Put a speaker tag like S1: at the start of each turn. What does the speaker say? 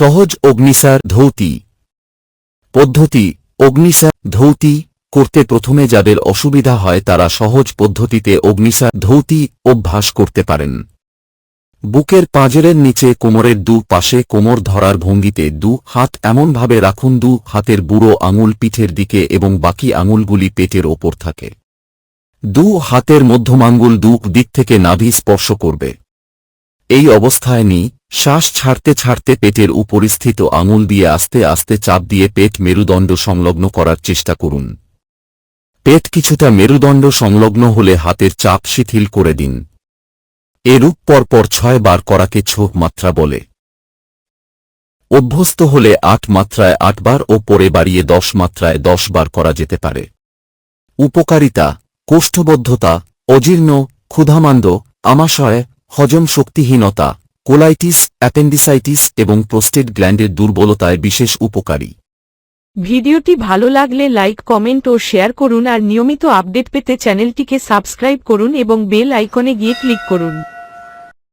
S1: সহজ অগ্নিসার ধৌতি। পদ্ধতি, অগ্নিসার ধৌতি করতে প্রথমে যাদের অসুবিধা হয় তারা সহজ পদ্ধতিতে অগ্নিসার ধৌতি অভ্যাস করতে পারেন। বুকের পাঁজরের নিচে কোমরের দু পাশে কোমর ধরার ভঙ্গিতে দু হাত এমনভাবে রাখুন, দু হাতের বুড়ো আঙুল পিঠের দিকে এবং বাকি আঙুলগুলি পেটের ওপর থাকে। দু হাতের মধ্যমাঙ্গুল দু দিক থেকে নাভি স্পর্শ করবে। এই অবস্থায় নি, শ্বাস ছাড়তে ছাড়তে পেটের উপরিস্থিত আঙুল দিয়ে আস্তে আস্তে চাপ দিয়ে পেট মেরুদণ্ড সংলগ্ন করার চেষ্টা করুন। পেট কিছুটা মেরুদণ্ড সংলগ্ন হলে হাতের চাপ শিথিল করে দিন। এরূপ পরপর ছয় বার করাকে ছোপ মাত্রা বলে। অভ্যস্ত হলে আট মাত্রায় আটবার ও পরে বাড়িয়ে দশ মাত্রায় দশ বার করা যেতে পারে। উপকারিতা, কোষ্ঠবদ্ধতা, অজীর্ণ, ক্ষুধামান্দ, আমাশয় হজম শক্তিহীনতা, কোলাইটিস, অ্যাপেন্ডিসাইটিস এবং প্রোস্টেট গ্ল্যান্ডের দুর্বলতায় বিশেষ উপকারী।
S2: ভিডিওটি ভালো লাগলে লাইক, কমেন্ট ও শেয়ার করুন আর নিয়মিত আপডেট পেতে চ্যানেলটিকে সাবস্ক্রাইব করুন এবং বেল আইকনে গিয়ে ক্লিক করুন।